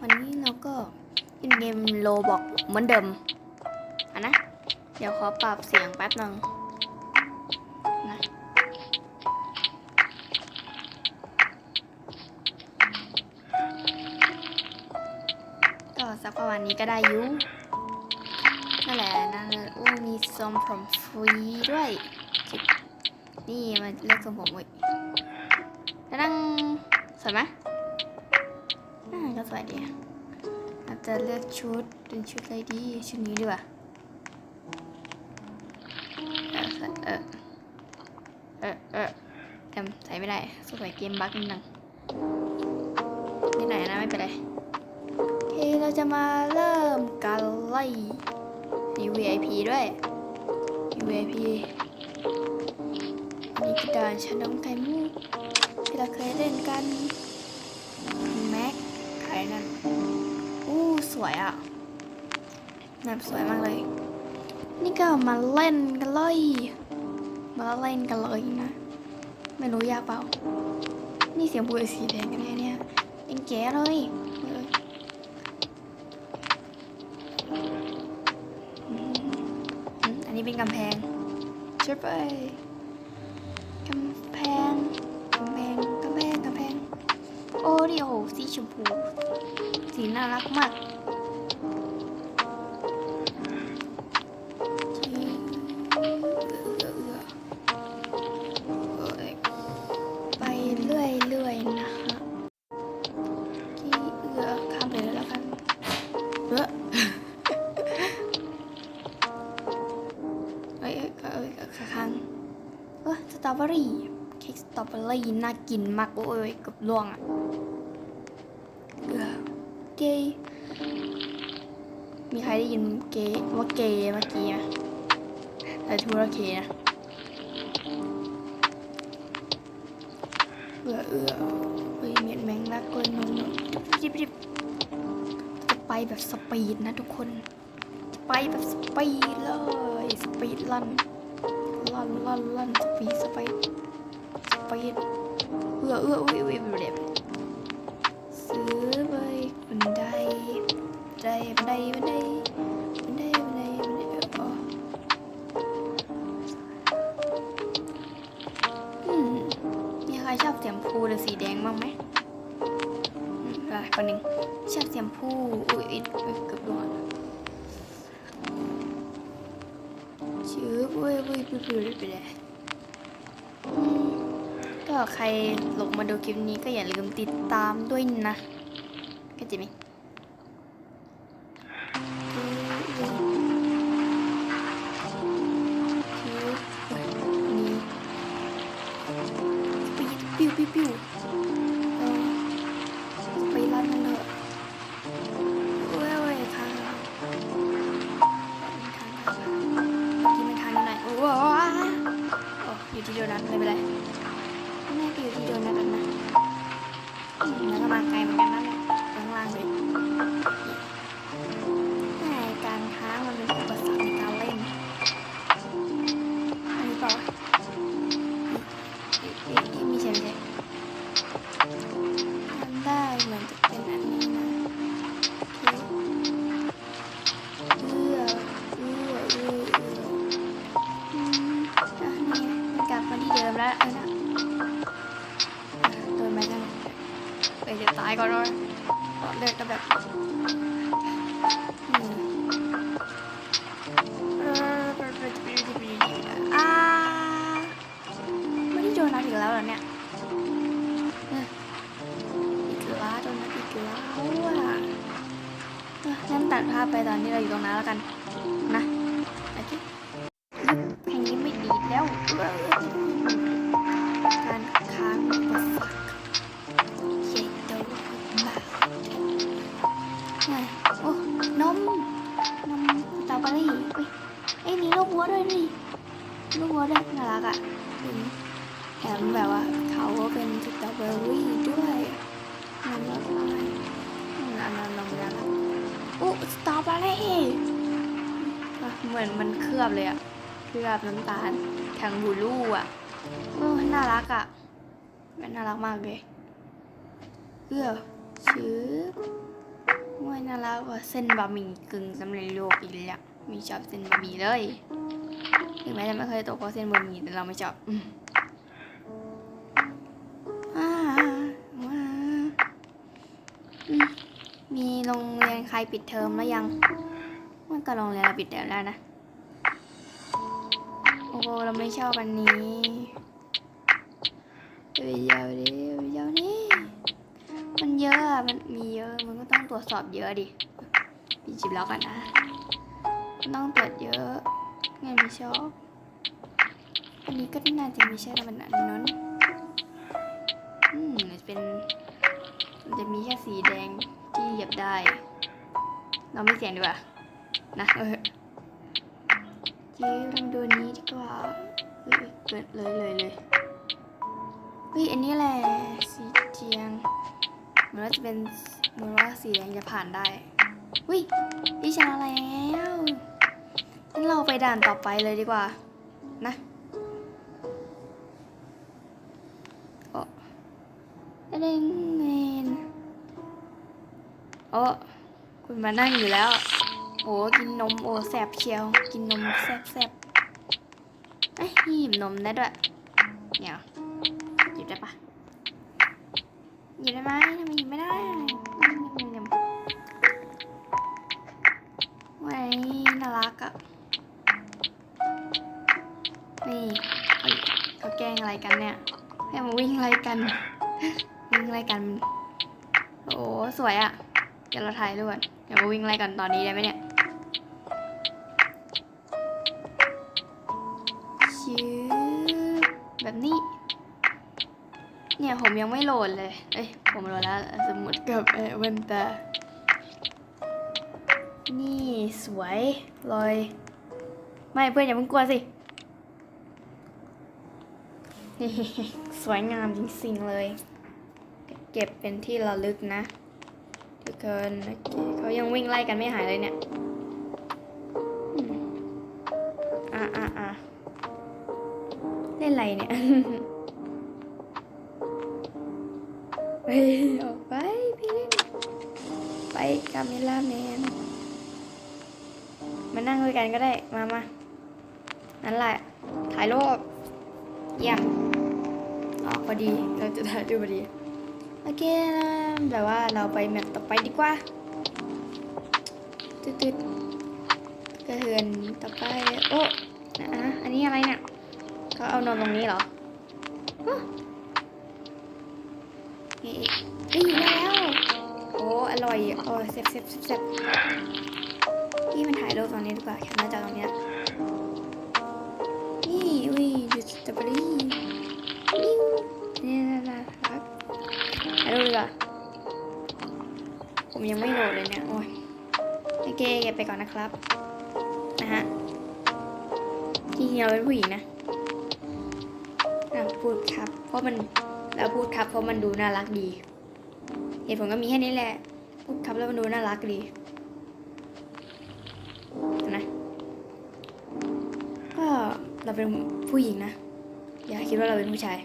วันนี้เราก็เล่นเกมโลบอกเหมือนเดิมอะนะ เดี๋ยวขอปรับเสียงแป๊บหนึ่งนะก็สักประมาณนี้ก็ได้ยุนั่นแหละนั่นโอ้มีทรงผมฟรีด้วย นี่มันเลือกทรงผมเว้ยนั่งสวยไหม อ่าก็สวยดีอะเราจะเลือกชุดเป็นชุดอะไรดี ชุดนี้ดีกว่าเออเออเออเออจำใส่ไม่ได้สงสัยเกมบั๊กนิดนึงนิดหน่อยนะไม่เป็นไรโอเคเราจะมาเริ่มการไล่มี VIP ด้วยมี VIP อันนี้กระดานชานมไข่มุกที่เราเคยเล่นกัน นั่นอู้สวยอะแบบสวยมากเลย นี่ก็มาเล่นกันเลย มาเล่นกันเลยนะ ไม่รู้ยากเปล่า นี่เสียงบุยสีแดงกันแน่เนี่ยเป็นแก่เลยเอออืมอืมอันนี้เป็นกำแพงชุดไปกำแพงกำแพง โอ้ดิโอสีชมพู สีน่ารักมากเอ้ยไปเรื่อยๆนะฮะที่เอือข้ามไปเลยแล้วกันเออเอ้ยเอ้ยเอ้ยเอ้ยข้างเออสตรอเบอรี่เค้กสตรอเบอรี่น่ากินมากโอ้ยเกับล่วงอะ เกย์มีใครได้ยินเกย์ว่าเกย์เมื่อกี้ไหมแต่ทูระเคนะเอือเอือเฮ้ยเม็ดแมงลักเกินนมรีบรีบจะไปแบบสปีดนะทุกคน จะไปแบบสปีดเลย สปีดลันลันลันลันสปีดสปีดสปีดเอือเอืออุ้ยอุ้ยอุ้ยเด็บ ดบันไดบันไดบันไดบันไดบันไดอ๋ออืมมีใครชอบเสีชมพูหรือสีแดงบ้างไหมอืมอะไรคนหนึ่งชอบเสีชมพูอุ้ยอุ้ยเกือบโดนชื่อเว้ยว้ยเว้ยเว้ยไปเลยก็ใครหลงมาดูคลิปนี้ก็อย่าลืมติดตามด้วยนะเข้าใจไหม ก่อนเลยก่นเลือดก็แบบอืมเออไม่ได้โดนนัดอีกแล้วเหรอเนี่ยอีกแล้วโดนนัดอีกแล้วอะเอองั้นตัดภาพไปตอนที่เราอยู่ตรงนั้นแล้วกัน เหมือนมันเคลือบเลยอะเคลือบน้ำตาลแทงบูลูอะเออน่ารักอะมันน่ารักมากเลยเอื้อชื้อน่ารักว่าเส้นบะหมี่กึ่งสำเร็จรูปอีกแล้วมีชอบเส้นบะหมี่เลยถึงแม้จะไม่เคยตกเพราะเส้นบะหมี่แต่เราไม่ชอบอืมอ่าว้ามีโรงเรียนใครปิดเทอมแล้วยัง มันก็โรงเรียเราปิดเทอมแล้วนะ โอ้โหเราไม่ชอบอันนี้เอ้ยาวดิไปยาวดิมันเยอะมันมีเยอะมันก็ต้องตรวจสอบเยอะดิปีจิบแล้วกันนะมันต้องตรวจเยอะไงไม่ชอบอันนี้ก็น่าจะไม่ใช่แต่มันอันนั้นอืมเป็นมันจะมีแค่สีแดงที่เหยียบได้ เราไม่เสี่ยงดีกว่า นะเออจีลองดูนนี้ดีกว่าเฮ้ยเกิดเลยเลยเลยเฮ้ยอันนี้แหละสีเจียงเหมือนว่าจะเป็นเหมือนว่าสีแดงจะผ่านได้เฮ้ยพี่ชนะแล้วงั้นเราไปด่านต่อไปเลยดีกว่า นะโอ้เด้งเมนโอ้คุณมานั่งอยู่แล้ว โอ้กินนมโอ้แสบเชียว กินนมแสบแสบเอ้ยหยิบนมได้ด้วยเนี่ยหยิบได้ปะหยิบได้ไหมทำไมหยิบไม่ได้ว้ยน่ารักอะนี่เขาแกล้งอะไรกันเนี่ยให้มาวิ่งอะไรกัน วิ่งอะไรกัน โอ้สวยอะเดี๋ยวเราถ่ายรูปก่อนเดี๋ยวมาวิ่งอะไรกันตอนนี้ได้ไหมเนี่ย ผมยังไม่โหลดเลย เอ้ย ผมโหลดแล้ว สมุดกับเอเวนตา นี่สวยเลยไม่เพื่อนอย่าเพิ่งกลัวสิ สวยงามจริงๆเลย เก็บเป็นที่ระลึกนะ ทุกคนเขายังวิ่งไล่กันไม่หายเลยเนี่ยอะอะอะเล่นอะไรเนี่ย ออกไปพี่เล่นไปกาเมล่าแมน มานั่งคุยกันก็ได้ มามานั่นแหละ ถ่ายรูปเยี่ยมออกพอดี เราจะถ่ายรูปพอดี โอเคนะแบบว่าเราไปแมปต่อไปดีกว่า ตึ๊ดๆกระเทือนต่อไป โอ้นะอะอันนี้อะไรเนี่ย เขาเอานมตรงนี้เหรอ นี่เฮ้ยได้แล้ว โอ้อร่อยโอ้เซ็บเซ็บเซ็บเซ็บนี่มันถ่ายรูปตรงนี้ดีกว่าแคปหน้าจอตรงนี้นี่อุ้ยดูสตรอเบอรี่นิ้วนี่น่ารักถ่ายรูปดีกว่าผมยังไม่โหลดเลยเนี่ย โอ้ยโอเคไปก่อนนะครับ นะฮะจริงๆเราเป็นผู้หญิงนะเราพูดครับ เพราะมัน เราพูดครับเพราะมันดูน่ารักดี เหตุผลก็มีแค่นี้แหละ พูดครับแล้วมันดูน่ารักดีนะก็เราเป็นผู้หญิงนะ อย่าคิดว่าเราเป็นผู้ชาย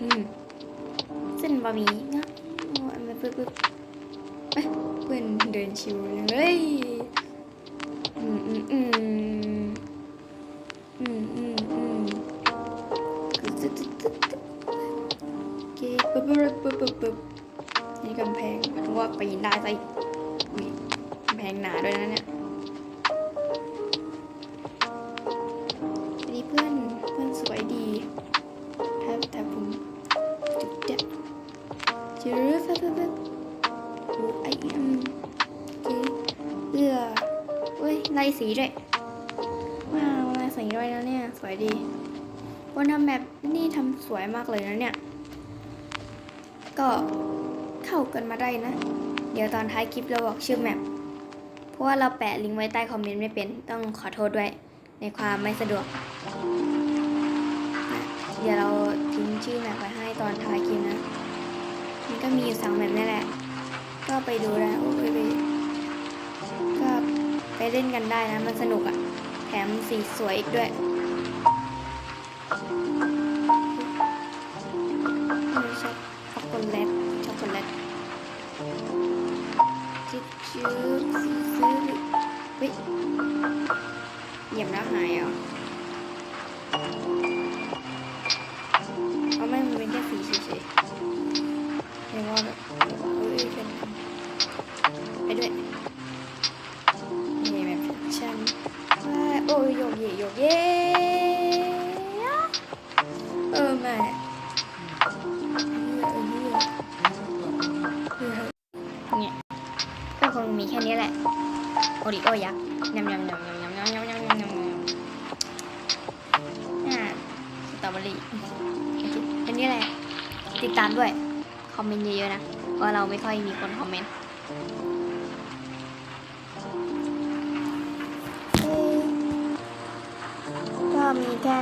อืมเส้นบะหมี่เนาะโอ้ยมันปึ๊บปึ๊บเอ้ยเพื่อนเดินชิวเลย ปึ๊บปึ๊บปึ๊บปึ๊บนี่กำแพงเพราะว่าปีนได้ไปอุ้ยกำแพงหนาด้วยนะเนี่ยนนี้เพื่อนเพื่อนสวยดีครับแต่ผมจุดเด็ดจื้อฟึ๊บฟึ๊บฟึ๊บโอ้ไอเอ็มโอเคเอื้อเว้ยไล่สีด้วยว้าวลายสีด้วยนะเนี่ยสวยดีวันทำแบบนี่ทำสวยมากเลยนะเนี่ย ก็เข้ากันมาได้นะ เดี๋ยวตอนท้ายคลิปเราบอกชื่อแมปเพราะว่าเราแปะลิงก์ไว้ใต้คอมเมนต์ไม่เป็นต้องขอโทษด้วย ในความไม่สะดวก เดี๋ยวเราทิ้งชื่อแมปไว้ให้ตอนท้ายคลิปนะ มันก็มีอยู่สองแมปนี่แหละ ก็ไปดูได้โอ้ยไปก็ไปเล่นกันได้นะมันสนุกอะ แถมสีสวยอีกด้วย ยักษ์ยำยำยำยำยำยำยำยำยำยำอ่าสตรอเบอรี่อันนี้แหละ ติดตามด้วย คอมเมนต์เยอะๆนะเพราะเราไม่ค่อยมีคนคอมเมนต์ก็มีแค่